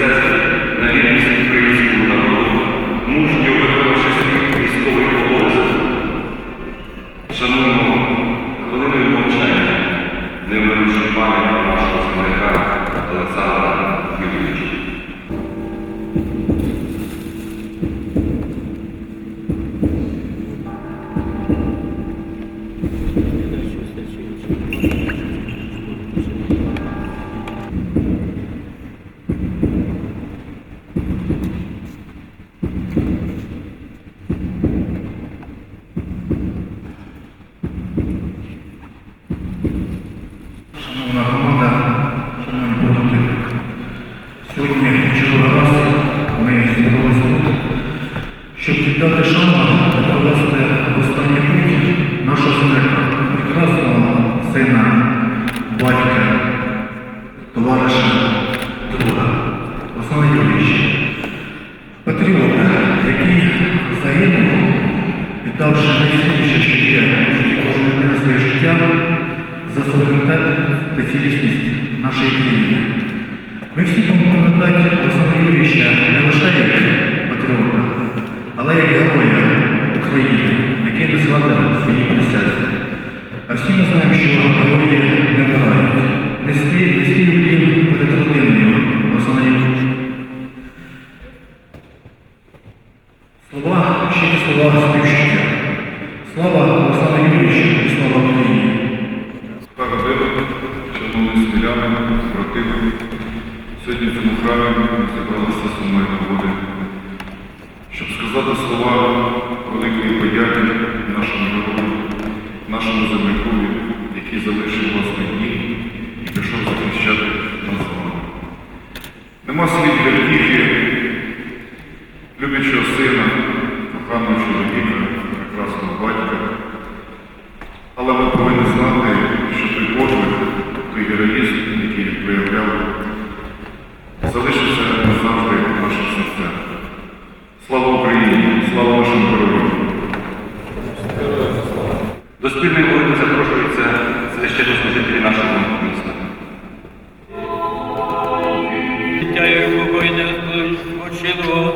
Nadie щоб слова великої подяки нашому народу, нашому землякові, який залишив власний дні і пішов захищати нас вами. Нема слів для втіхи, люблячого сина, коханого спільної молитви запрошуються священнослужителі нашого міста. І покойне спочилого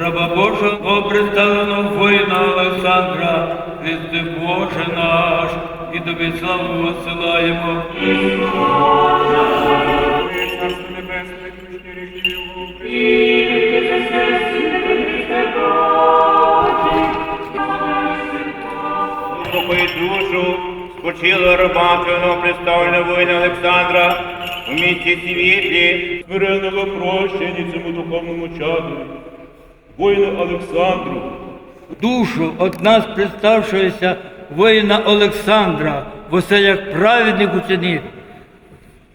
раба Божого представленого воїна Олександра, Христи Боже наш, і тобі славу посилаємо. Царство Небесне, Кришні ріки І душу спочило раба твого представленого воїна Олександра у місті світлі. смиренного прощення цьому духовному чаду, воїну Олександру, Душу от нас представшогося воїна Олександра, в оселях праведних ученик.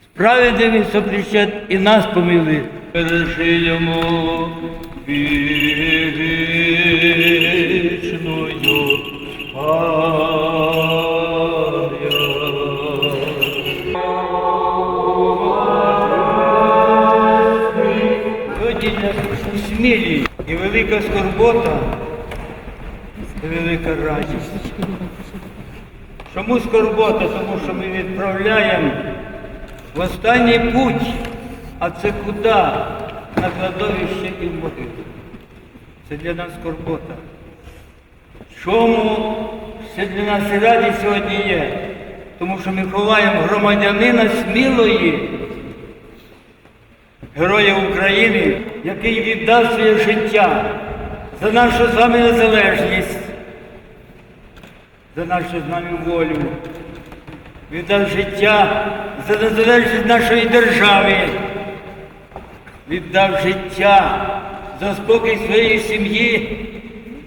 Справедливий він сопричет і нас помили. Переши йому вічною велика скорбота, і велика радість. Чому скорбота? Тому що ми відправляємо в останній путь, а це куди? На кладовище і могилу. Це для нас скорбота. Чому це для нас радість сьогодні є? Тому що ми ховаємо громадянина смілої, героя України, який віддав своє життя за нашу з вами незалежність, за нашу з вами волю, віддав життя за незалежність нашої держави, віддав життя за спокій своєї сім'ї,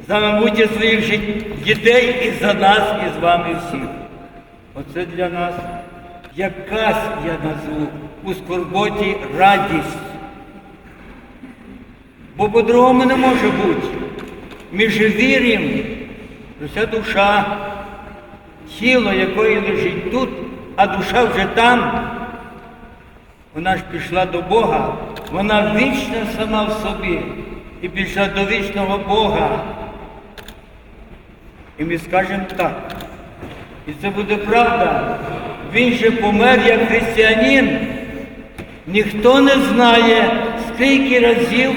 за майбутнє своїх жит- дітей і за нас, і з вами всіх. Оце для нас якась, я назву, у скорботі радість. Бо по-другому не може бути. Ми ж віримо, що душа, тіло якої лежить тут, а душа вже там, вона ж пішла до Бога, вона вічна сама в собі і пішла до вічного Бога. І ми скажемо так. І це буде правда. Він же помер як християнин. Ніхто не знає, скільки разів,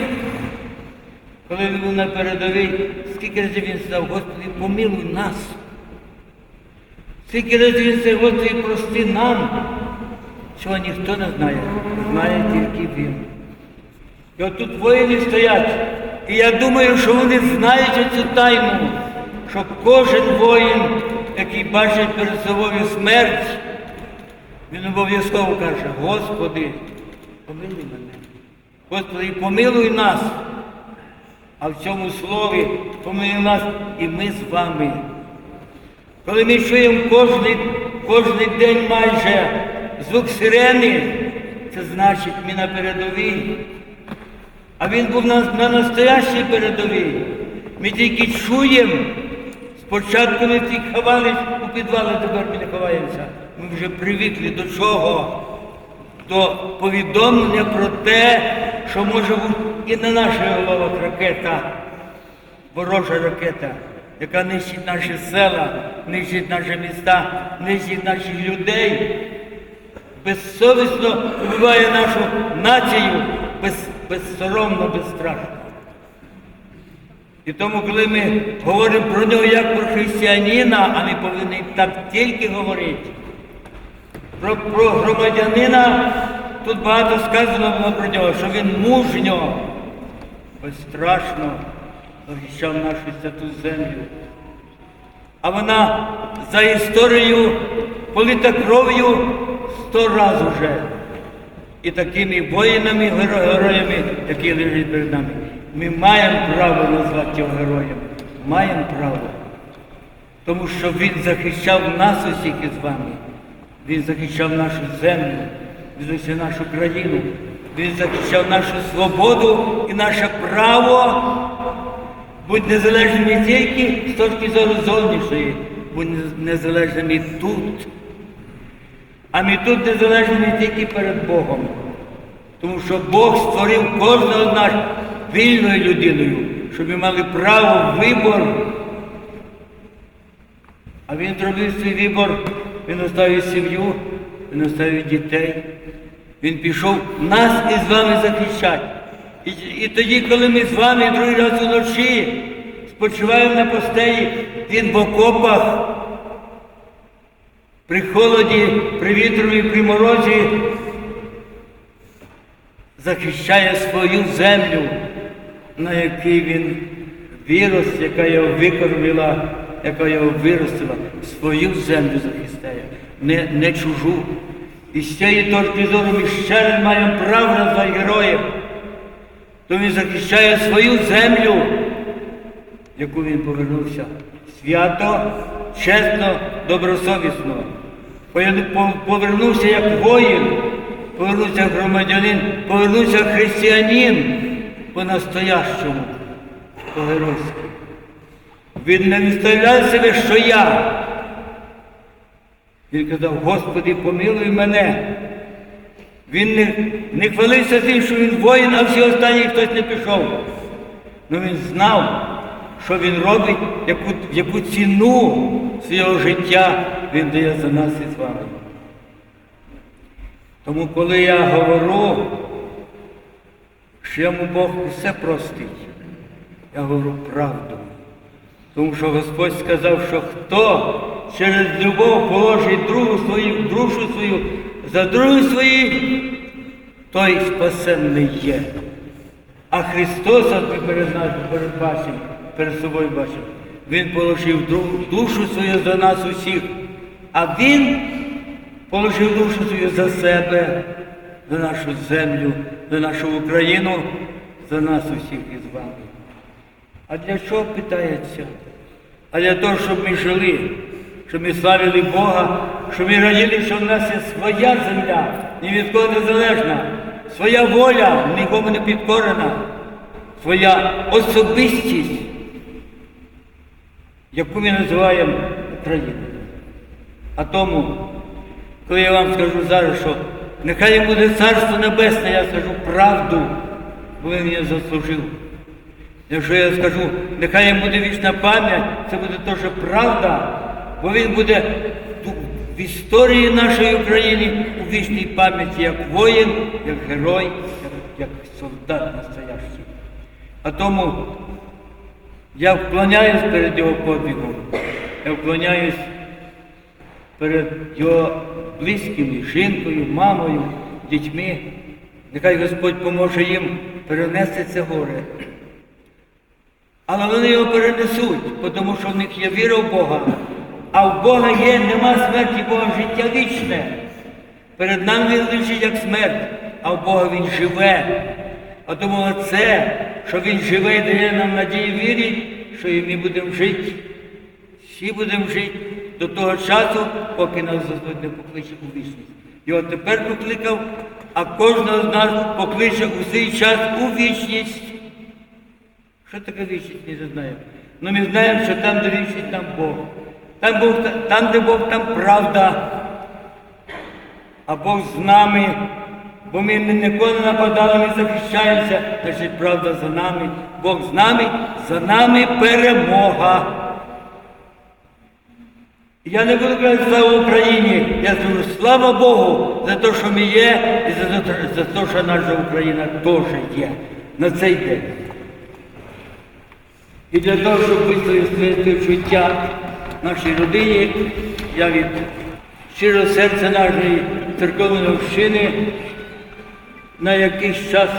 коли він був на передовій, скільки разів він сказав, Господи, помилуй нас. Скільки разів він сказав, Господи, прости нам. Цього ніхто не знає, знає тільки він. І от тут воїни стоять. І я думаю, що вони знають оцю тайну, що кожен воїн, який бачить перед собою смерть, він обов'язково каже, Господи, помилуй мене. Господи, помилуй нас. А в цьому слові помилуй нас і ми з вами. Коли ми чуємо кожний, кожний день майже звук сирени, це значить ми на передовій. А він був на, на настоящій передовій. Ми тільки чуємо. Спочатку ми ті ховались у підвалі, тепер ми не ховаємося. Ми вже привикли до чого? До повідомлення про те, що може бути і на наших головах ракета, ворожа ракета, яка нищить наші села, нищить наші міста, нищить наших людей, безсовісно вбиває нашу націю без, безсоромно, безстрашно. І тому, коли ми говоримо про нього як про християнина, а ми повинні так тільки говорити, про, про громадянина тут багато сказано було про нього, що він мужньо, безстрашно захищав нашу святу землю. А вона за історією полита кров'ю сто разів уже. І такими воїнами, геро- героями, які лежать перед нами. Ми маємо право назвати його героєм. Маємо право. Тому що він захищав нас усіх із вами. Він захищав нашу землю, він захищав нашу країну, він захищав нашу свободу і наше право бути незалежними не тільки з точки зору зовнішньої, бути незалежними тут. А ми тут незалежними тільки перед Богом. Тому що Бог створив кожного з нас вільною людиною, щоб ми мали право вибору. А він зробив свій вибор, він оставив сім'ю, він оставив дітей. Він пішов нас із вами захищати. І, і тоді, коли ми з вами другий раз уночі спочиваємо на постелі, він в окопах, при холоді, при вітрові, при морозі захищає свою землю, на якій він вирос, яка його викормила, яка його виростила, свою землю захистає, не, не чужу. І з цієї точки зору ми ще не маємо права назвати героєм. То він захищає свою землю, яку він повернувся свято, чесно, добросовісно. Повернувся як воїн, повернувся громадянин, повернувся християнин по-настоящому, по-геройськи. Він не виставляв себе, що я. Він казав, Господи, помилуй мене. Він не, не хвалився тим, що він воїн, а всі останні хтось не пішов. Ну він знав, що він робить, яку, яку ціну свого життя він дає за нас із вами. Тому коли я говорю, що йому Бог все простить, я говорю правду. Тому що Господь сказав, що хто через любов положить другу свою, душу свою за другу свої, той спасенний є. А Христос, от ми перед нами перед бачимо, перед собою бачимо, Він положив душу свою за нас усіх, а Він положив душу свою за себе, за нашу землю, за нашу Україну, за нас усіх із вами. А для чого питається? А для того, щоб ми жили, щоб ми славили Бога, щоб ми раділи, що в нас є своя земля, ні від кого не залежна, своя воля, нікому не підкорена, своя особистість, яку ми називаємо Україною. А тому, коли я вам скажу зараз, що нехай буде царство небесне, я скажу правду, бо він мені заслужив. Якщо я скажу, нехай їм буде вічна пам'ять, це буде теж правда, бо він буде в історії нашої України у вічній пам'яті як воїн, як герой, як, солдат настоящий. А тому я вклоняюсь перед його подвигом, я вклоняюсь перед його близькими, жінкою, мамою, дітьми. Нехай Господь поможе їм перенести це горе. Але вони його перенесуть, тому що в них є віра в Бога. А в Бога є, нема смерті, Бога життя вічне. Перед нами він лежить як смерть, а в Бога він живе. А тому це, що він живе і дає нам надію вірі, що і ми будемо жити. Всі будемо жити до того часу, поки нас Господь не покличе у вічність. Його тепер покликав, а кожного з нас покличе у цей час у вічність. Що таке вічність, не знаємо. Ну ми знаємо, що там, де вічність, там Бог. Там, Бог, там, де Бог, там правда. А Бог з нами, бо ми ні ніколи не нападали, ми захищаємося, значить правда за нами. Бог з нами, за нами перемога. Я не буду казати слава Україні, я скажу слава Богу за те, що ми є, і за те, за те, що наша Україна теж є на цей день. І для того, щоб висловити співчуття нашій родині, я від щирого серця нашої церковної общини на якийсь час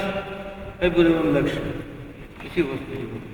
хай буде вам легше. Спасибо, Господи.